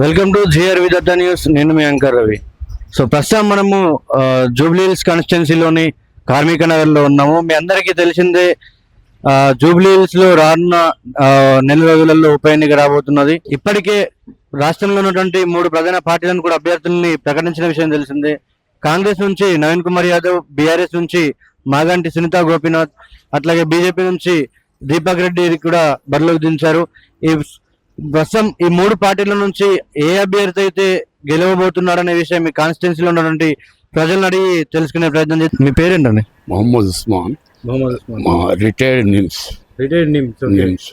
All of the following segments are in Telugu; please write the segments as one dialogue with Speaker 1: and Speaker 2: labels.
Speaker 1: వెల్కమ్ టు జిఆర్ విదత్త న్యూస్. నేను మీ అంకర్ రవి. సో ప్రస్తుతం మనము జూబ్లీహిల్స్ జూబ్లీ హిల్స్ కాన్స్టిట్యున్సీలోని కార్మిక నగర్లో ఉన్నాము. మీ అందరికీ తెలిసిందే జూబ్లీహిల్స్లో జూబ్లీ రానున్న నెల రోజులలో ఉప ఎన్నిక రాబోతున్నది. ఇప్పటికే రాష్ట్రంలో ఉన్నటువంటి మూడు ప్రధాన పార్టీలను కూడా అభ్యర్థుల్ని ప్రకటించిన విషయం తెలిసిందే. కాంగ్రెస్ నుంచి నవీన్ కుమార్ యాదవ్ బీఆర్ఎస్ నుంచి మాగంటి సునీత గోపీనాథ్ అట్లాగే బీజేపీ నుంచి దీపక్ రెడ్డి కూడా బరిలోకి దించారు. ఈ ప్రస్తుతం ఈ మూడు పార్టీల నుంచి ఏ అభ్యర్థి అయితే గెలవబోతున్నాడనే విషయం మీ కాన్స్టిట్యున్సీలో ఉన్నటువంటి ప్రజలను అడిగి తెలుసుకునే ప్రయత్నం చేసి మీ పేరేంటండి?
Speaker 2: మొహమ్మద్ ఉస్మాన్. మా రిటైర్డ్ నిమ్స్ నిమ్స్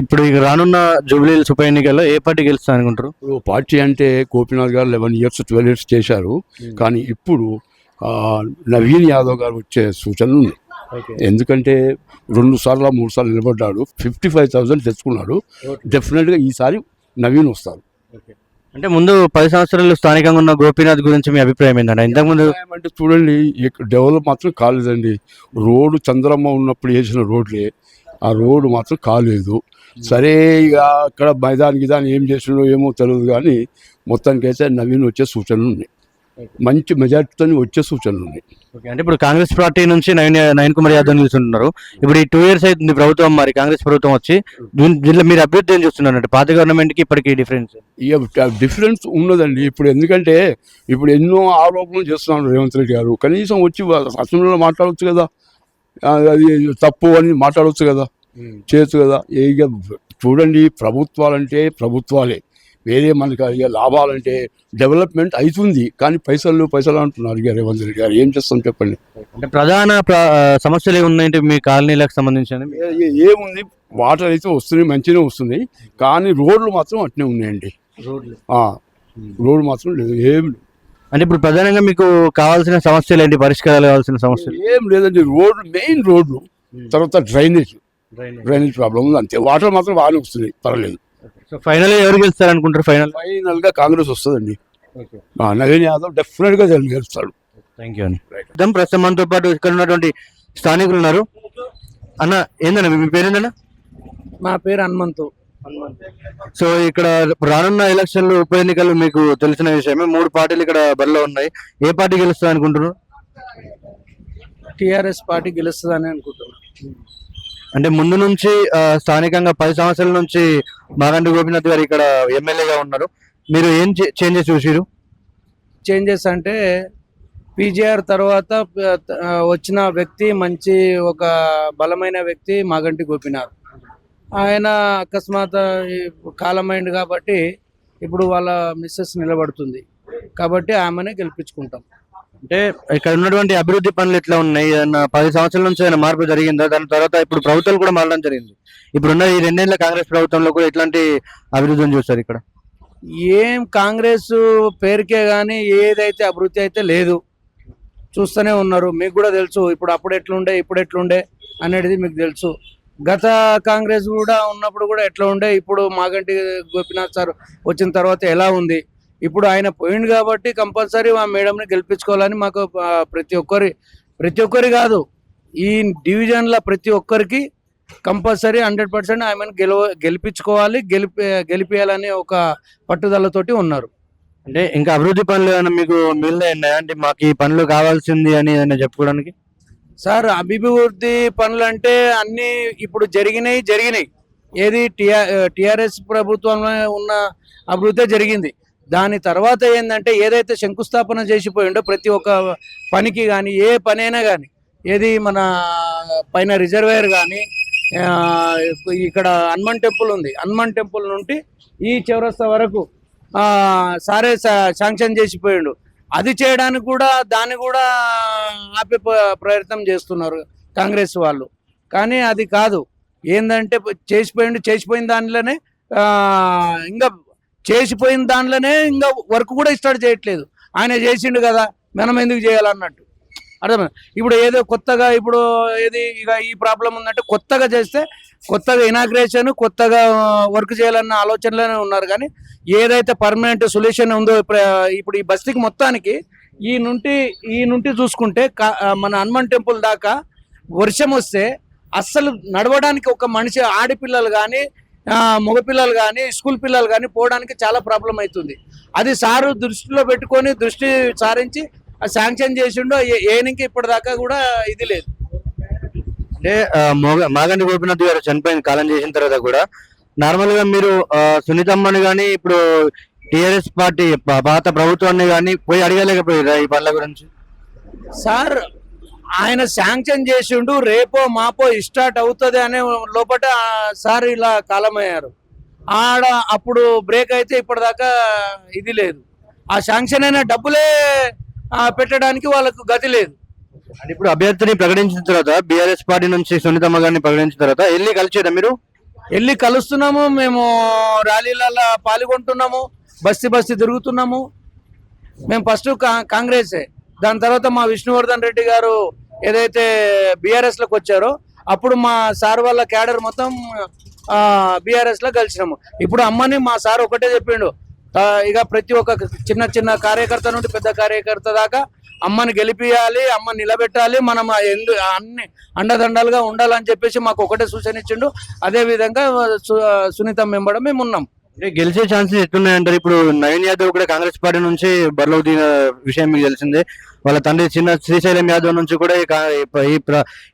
Speaker 1: ఇప్పుడు ఇక రానున్న జూబ్లీ హిల్స్ ఉప ఎన్నికల్లో ఏ పార్టీ గెలుస్తా అనుకుంటారు?
Speaker 2: ఇప్పుడు పార్టీ అంటే Gopinath garu eleven years twelve years చేశారు. కానీ ఇప్పుడు నవీన్ యాదవ్ గారు వచ్చే సూచనలు ఉన్నాయి. ఎందుకంటే రెండు సార్లు మూడు సార్లు నిలబడ్డాడు. ఫిఫ్టీ ఫైవ్ థౌసండ్ తెచ్చుకున్నాడు డెఫినెట్గా ఈసారి నవీన్ వస్తారు
Speaker 1: అంటే ముందు పది సంవత్సరాలు స్థానికంగా ఉన్న గోపీనాథ్ గురించి మీ అభిప్రాయం ఏంటంటే ఇంతకుముందు
Speaker 2: అంటే చూడండి ఇక్కడ డెవలప్ మాత్రం కాలేదండి. రోడ్డు చంద్రమ్మ ఉన్నప్పుడు వేసిన రోడ్లే. ఆ రోడ్డు మాత్రం కాలేదు. సరే ఇక అక్కడ మైదానికి దాన్ని ఏం చేసినో ఏమో తెలియదు కానీ మొత్తానికి అయితే నవీన్ వచ్చే సూచనలు ఉన్నాయి. మంచి మెజార్టీతో వచ్చే సూచనలు ఉన్నాయి.
Speaker 1: ఓకే, అంటే ఇప్పుడు కాంగ్రెస్ పార్టీ నుంచి నవీన్ నవీన్ కుమార్ యాదవ్ నిలుస్తున్నారు ఇప్పుడు ఈ టూ ఇయర్స్ అవుతుంది ప్రభుత్వం మరి కాంగ్రెస్ ప్రభుత్వం వచ్చి దీని- దీంట్లో మీరు అభివృద్ధి ఏం చూస్తున్నారు అంటే పాత గవర్నమెంట్కి ఇప్పటికి డిఫరెన్స్
Speaker 2: డిఫరెన్స్ ఉన్నదండి. ఇప్పుడు ఎందుకంటే ఇప్పుడు ఎన్నో ఆరోపణలు చేస్తున్నాడు రేవంత్ రెడ్డి గారు. కనీసం వచ్చి అసెంబ్లీలో మాట్లాడవచ్చు కదా. అది తప్పు అని మాట్లాడవచ్చు కదా. చేయొచ్చు కదా. ఏ ఇక చూడండి ప్రభుత్వాలంటే ప్రభుత్వాలే. వేరే మనకి ఇక లాభాలంటే డెవలప్మెంట్ అవుతుంది కానీ పైసలు పైసలు అంటున్నారు ఇక రేవంత్ రెడ్డి గారు. ఏం చేస్తాం చెప్పండి?
Speaker 1: అంటే ప్రధాన ప్ర- సమస్యలు ఏమున్నాయంటే మీ కాలనీలకు సంబంధించి
Speaker 2: ఏ- ఏ- ఏముంది? వాటర్ అయితే వస్తున్నాయి మంచిగానే వస్తున్నాయి. కానీ రోడ్లు మాత్రం అట్నే ఉన్నాయండి. ఆ, రోడ్లు మాత్రం లేదు. ఏం లేదు.
Speaker 1: అంటే ఇప్పుడు ప్రధానంగా మీకు కావాల్సిన సమస్యలు ఏంటి? పరిష్కారాలు కావాల్సిన సమస్యలు?
Speaker 2: ఏం లేదండి. రోడ్లు మెయిన్ రోడ్లు. తర్వాత డ్రైనేజ్. డ్రైనేజ్. ప్రాబ్లం ఉంది అంతే. వాటర్ మాత్రం బాగానే వస్తున్నాయి. పర్వాలేదు.
Speaker 1: సో ఫైనల్ ఎవరు గెలుస్తారు అనుకుంటారు ఫైనల్
Speaker 2: ఫైనల్గా కాంగ్రెస్ వస్తుందండి. ఆ, నవీన్ యాదవ్ డెఫినెట్గా జల్ గెలుస్తాడు.
Speaker 1: థ్యాంక్ యూ అండి ప్రస్తుతం ప్రస్తుతం మనతో పాటు ఇక్కడ ఉన్నటువంటి స్థానికులు ఉన్నారు. అన్న ఏందన్న మీ పేరేందన్న?
Speaker 3: మా పేరు హనుమంతు.
Speaker 1: సో ఇక్కడ రానున్న ఎలక్షన్లు ఉప ఎన్నికలు మీకు తెలిసిన విషయమే మూడు పార్టీలు ఇక్కడ బరిలో ఉన్నాయి. ఏ పార్టీ గెలుస్తుంది అనుకుంటున్నారు
Speaker 3: టిఆర్ఎస్ పార్టీ గెలుస్తుందని అనుకుంటున్నాను
Speaker 1: అంటే ముందు నుంచి స్థానికంగా పది సంవత్సరాల నుంచి మాగంటి గోపీనాథ్ గారు ఇక్కడ ఎమ్మెల్యేగా ఉన్నారు. మీరు ఏం చేంజెస్ చూసిరు
Speaker 3: చేంజెస్ అంటే పీజీఆర్ తర్వాత వచ్చిన వ్యక్తి మంచి ఒక బలమైన వ్యక్తి మాగంటి గోపినాథ్. ఆయన అకస్మాత్ ఈ కాలమైంది కాబట్టి ఇప్పుడు వాళ్ళ మిస్సెస్ నిలబడుతుంది. కాబట్టి ఆమెనే గెలిపించుకుంటాం.
Speaker 1: అంటే ఇక్కడ ఉన్నటువంటి అభివృద్ధి పనులు ఎట్లా ఉన్నాయి? ఏదన్నా పది సంవత్సరాల నుంచి ఏమైనా మార్పు జరిగిందా? దాని తర్వాత ఇప్పుడు ప్రభుత్వాలు కూడా మారడం జరిగింది. ఇప్పుడున్న ఈ రెండేళ్ళ కాంగ్రెస్ ప్రభుత్వంలో కూడా ఎట్లాంటి అభివృద్ధిని చూస్తారు ఇక్కడ?
Speaker 3: ఏం కాంగ్రెస్ పేరుకే కానీ ఏదైతే అభివృద్ధి అయితే లేదు. చూస్తూనే ఉన్నారు. మీకు కూడా తెలుసు. ఇప్పుడు అప్పుడు ఎట్లుండే ఇప్పుడు ఎట్లుండే అనేది మీకు తెలుసు. గత కాంగ్రెస్ కూడా ఉన్నప్పుడు కూడా ఎట్లా ఉండే ఇప్పుడు మాగంటి గోపినాథ్ సార్ వచ్చిన తర్వాత ఎలా ఉంది? ఇప్పుడు ఆయన పోయింది కాబట్టి కంపల్సరీ మా మేడంని గెలిపించుకోవాలని మాకు ప్రతి ఒక్కరి ప్రతి ఒక్కరి కాదు ఈ డివిజన్ల ప్రతి ఒక్కరికి కంపల్సరీ హండ్రెడ్ పర్సెంట్ ఆమెను గెలవ గెలిపించుకోవాలి గెలిపి గెలిపియాలని ఒక పట్టుదలతోటి ఉన్నారు.
Speaker 1: అంటే ఇంకా అభివృద్ధి పనులు ఏమైనా మీకు మిగిలిన అంటే మాకు ఈ పనులు కావాల్సింది అని ఏదైనా చెప్పుకోవడానికి?
Speaker 3: సార్ అభివృద్ధి పనులు అంటే అన్ని ఇప్పుడు జరిగినాయి జరిగినాయి. ఏది టిఆర్ టిఆర్ఎస్ ప్రభుత్వంలో ఉన్న అభివృద్ధి జరిగింది. దాని తర్వాత ఏంటంటే ఏదైతే శంకుస్థాపన చేసిపోయిండో ప్రతి ఒక్క పనికి కానీ ఏ పనైనా కానీ ఏది మన పైన రిజర్వేర్ కానీ ఇక్కడ హనుమాన్ టెంపుల్ ఉంది. హనుమాన్ టెంపుల్ నుండి ఈ చౌరస్తా వరకు సారే శాంక్షన్ చేసిపోయిండు. అది చేయడానికి కూడా దాన్ని కూడా ఆపే ప్రయత్నం చేస్తున్నారు కాంగ్రెస్ వాళ్ళు. కానీ అది కాదు. ఏంటంటే చేసిపోయిండు చేసిపోయిన దానిలోనే ఇంకా చేసిపోయిన దాంట్లోనే ఇంకా వర్క్ కూడా స్టార్ట్ చేయట్లేదు. ఆయన చేసిండు కదా మనం ఎందుకు చేయాలన్నట్టు. అర్థమైంది? ఇప్పుడు ఏదో కొత్తగా ఇప్పుడు ఏది ఇక ఈ ప్రాబ్లం ఉందంటే కొత్తగా చేస్తే కొత్తగా ఇనాగ్రేషన్ కొత్తగా వర్క్ చేయాలన్న ఆలోచనలోనే ఉన్నారు కానీ ఏదైతే పర్మనెంట్ సొల్యూషన్ ఉందో ఇప్పుడు ఇప్పుడు ఈ బస్తీకి మొత్తానికి ఈ నుండి ఈ నుండి చూసుకుంటే కా- మన హనుమాన్ టెంపుల్ దాకా వర్షం వస్తే అస్సలు నడవడానికి ఒక మనిషి ఆడపిల్లలు కానీ మగపిల్లలు కానీ స్కూల్ పిల్లలు కానీ పోవడానికి చాలా ప్రాబ్లం అవుతుంది. అది సారు దృష్టిలో పెట్టుకొని దృష్టి సారించి శాంక్షన్ చేసిండో ఏనికి ఇప్పటిదాకా కూడా ఇది లేదు.
Speaker 1: అంటే ఆ, మోగ- మాగంటి గోపినాథ్ గారు చనిపోయిన కాలం చేసిన తర్వాత కూడా నార్మల్గా మీరు సునీతమ్మని గాని ఇప్పుడు టిఆర్ఎస్ పార్టీ పాత ప్రభుత్వాన్ని గాని పోయి అడగలేకపోయారా ఈ పనుల గురించి?
Speaker 3: సార్ ఆయన శాంక్షన్ చేసిండు రేపో మాపో స్టార్ట్ అవుతుంది అనే లోపల సార్ ఇలా కాలమయ్యారు. ఆడ అప్పుడు బ్రేక్ అయితే ఇప్పటిదాకా ఇది లేదు. ఆ శాంక్షన్ అయిన డబ్బులే పెట్టడానికి వాళ్ళకు గతి లేదు.
Speaker 1: అంటే ఇప్పుడు అభ్యర్థిని ప్రకటించిన తర్వాత బీఆర్ఎస్ పార్టీ నుంచి సునీతమ్మ గారిని ప్రకటించిన తర్వాత వెళ్ళి కలిసారా మీరు?
Speaker 3: వెళ్ళి కలుస్తున్నాము మేము ర్యాలీలలో పాల్గొంటున్నాము బస్తీ బస్తీ తిరుగుతున్నాము. మేము ఫస్ట్ కాంగ్రెసే. దాని తర్వాత మా విష్ణువర్ధన్ రెడ్డి గారు ఏదైతే బీఆర్ఎస్లోకి వచ్చారో అప్పుడు మా సార్ వాళ్ళ క్యాడర్ మొత్తం బీఆర్ఎస్లో కలిసినాము. ఇప్పుడు అమ్మని మా సార్ ఒకటే చెప్పిండు. ఇక ప్రతి ఒక్క చిన్న చిన్న కార్యకర్త నుండి పెద్ద కార్యకర్త దాకా అమ్మని గెలిపియాలి అమ్మని నిలబెట్టాలి మనం ఆ ఎందు అన్ని అండదండలుగా ఉండాలని చెప్పేసి మాకు ఒకటే సూచన ఇచ్చిండు. అదే విధంగా సు- సునీత మెంబడం మేము ఉన్నాం
Speaker 1: అంటే గెలిచే ఛాన్సెస్ ఎట్లున్నాయంటారు? ఇప్పుడు నవీన్ యాదవ్ కూడా కాంగ్రెస్ పార్టీ నుంచి బరిలో దిగిన విషయం మీకు తెలిసిందే. వాళ్ళ తండ్రి చిన్న శ్రీశైలం యాదవ్ నుంచి కూడా ఈ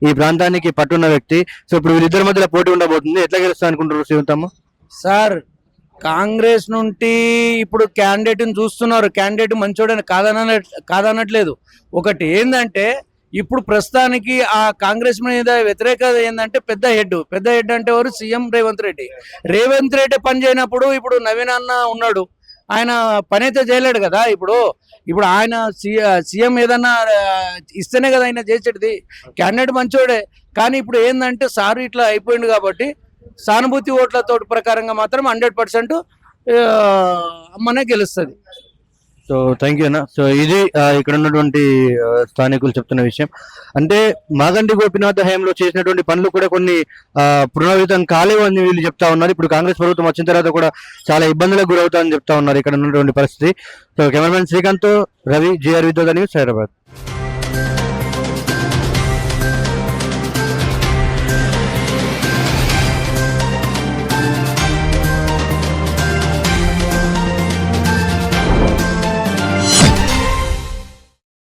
Speaker 1: ఈ ప్రాంతానికి పట్టున్న వ్యక్తి. సో ఇప్పుడు వీళ్ళిద్దరి మధ్యలో పోటీ ఉండబోతుంది. ఎట్లా గెలుస్తా అనుకుంటారు శివంతమ్మ
Speaker 3: సార్ కాంగ్రెస్ నుండి ఇప్పుడు క్యాండిడేట్ని చూస్తున్నారు. క్యాండిడేట్ మంచోడని కాదన కాదనట్లేదు. ఒకటి ఏంటంటే ఇప్పుడు ప్రస్తుతానికి ఆ కాంగ్రెస్ మీద వ్యతిరేకత ఏంటంటే పెద్ద హెడ్ పెద్ద హెడ్ అంటే ఎవరు? సీఎం రేవంత్ రెడ్డి. రేవంత్ రెడ్డి పని చేయనప్పుడు ఇప్పుడు నవీన్ అన్న ఉన్నాడు. ఆయన పని అయితే చేయలేడు కదా ఇప్పుడు. ఇప్పుడు ఆయన సీఎం ఏదన్నా ఇస్తేనే కదా ఆయన చేసేది క్యాండిడేట్ మంచోడే. కానీ ఇప్పుడు ఏంటంటే సారు ఇట్లా అయిపోయింది కాబట్టి సానుభూతి ఓట్లతో ప్రకారంగా మాత్రం హండ్రెడ్ పర్సెంట్ అమ్మనే గెలుస్తుంది.
Speaker 1: సో థ్యాంక్ యూ అన్న. సో ఇది ఇక్కడ ఉన్నటువంటి స్థానికులు చెప్తున్న విషయం. అంటే మాగంటి గోపినాథ్ హయాంలో చేసినటువంటి పనులు కూడా కొన్ని ఆ, పునరావృతం కాలేవు అని వీళ్ళు చెప్తా ఉన్నారు. ఇప్పుడు కాంగ్రెస్ ప్రభుత్వం వచ్చిన తర్వాత కూడా చాలా ఇబ్బందులకు గురవుతామని చెప్తా ఉన్నారు ఇక్కడ ఉన్నటువంటి పరిస్థితి. So cameraman Srikanth Ravi GR విద్యోధ news Hyderabad.